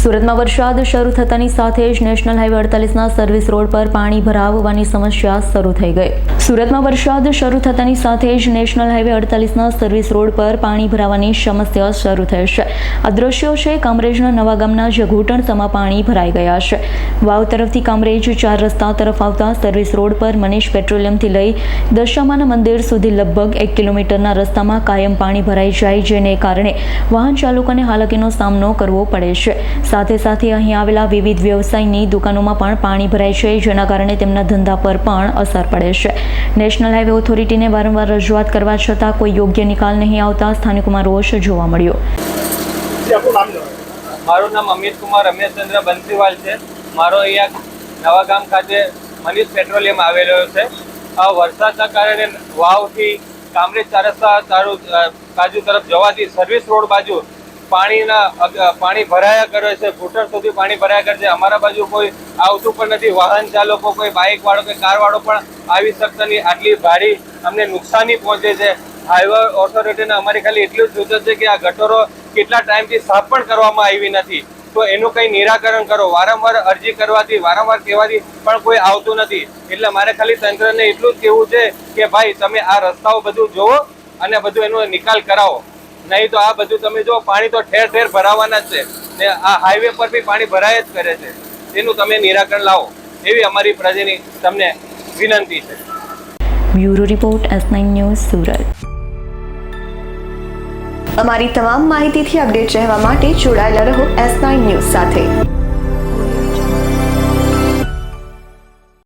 સુરતમાં વરસાદ શરૂ થતાની સાથે જ નેશનલ હાઈવે અડતાલીસના સર્વિસ રોડ પર પાણી ભરાવવાની સમસ્યા શરૂ થઈ ગઈ. સુરતમાં વરસાદ શરૂ થતાની સાથે જ નેશનલ હાઈવે અડતાલીસના સર્વિસ રોડ પર પાણી ભરાવાની સમસ્યા શરૂ થઈ છે. આ દ્રશ્યો છે કામરેજના નવા ગામના જે ઘૂંટણસમાં પાણી ભરાઈ ગયા છે. વાવ તરફથી કામરેજ ચાર રસ્તા તરફ આવતા સર્વિસ રોડ પર મનીષ પેટ્રોલિયમથી લઈ દશામાના મંદિર સુધી લગભગ એક કિલોમીટરના રસ્તામાં કાયમ પાણી ભરાઈ જાય જેને કારણે વાહન ચાલકોને હાલાકીનો સામનો કરવો પડે છે. સાથે સાથે અહીં આવેલા વિવિધ વ્યવસાયની દુકાનોમાં પણ પાણી ભરાય છે જેના કારણે તેમના ધંધા પર પણ અસર પડે છે. નેશનલ હાઈવે ઓથોરિટીને વારંવાર રજૂઆત કરવા છતાં કોઈ યોગ્ય નિકાલ નહીં આવતા સ્થાનિકોમાં રોષ જોવા મળ્યો. મારું નામ અમિત કુમાર રમેશચંદ્ર બંસીવાલ છે. મારો અહીંયા નવા ગામ ખાતે મનીષ પેટ્રોલિયમ આવેલો છે. આ વરસાદના કારણે વાવથી કામરેજ ચારસ્તા તારું બાજુ તરફ જવાથી સર્વિસ રોડ બાજુ પાણીના પાણી ભરાયા કરે છે ઘૂંટણ સુધી પાણી ભરાયા કરે છે. અમારા બાજુ કોઈ આવતું પણ નથી. વાહન ચાલકો, કોઈ બાઇક વાળો કે કાર વાળો પણ આવી શકતા નહીં. આટલી ભારી અમને નુકસાની પહોંચે છે. હાઈવે ઓથોરિટીને અમારી ખાલી એટલું જ સૂચન છે કે આ ગટરો કેટલા ટાઈમથી સાફ પણ કરવામાં આવી નથી. તો એનું કંઈ નિરાકરણ કરો. વારંવાર અરજી કરવાથી, વારંવાર કહેવાથી પણ કોઈ આવતું નથી. એટલે મારે ખાલી તંત્રને એટલું જ કહેવું છે કે ભાઈ, તમે આ રસ્તાઓ બધું જોવો અને બધું એનો નિકાલ કરાવો. નહીં તો આ બધું તમે જો પાણી તો ઠેર ઠેર ભરાવાના જ છે. ને આ હાઈવે પર બી પાણી ભરાય જ કરે છે. તેનું તમે નિરાકરણ લાવો. એવી અમારી પ્રજાની તમને વિનંતી છે. Bureau report S nine news Surat. અમારી તમામ માહિતીથી અપડેટ રહેવા માટે જોડાયેલા રહો એસ નાઇન ન્યૂઝ સાથે.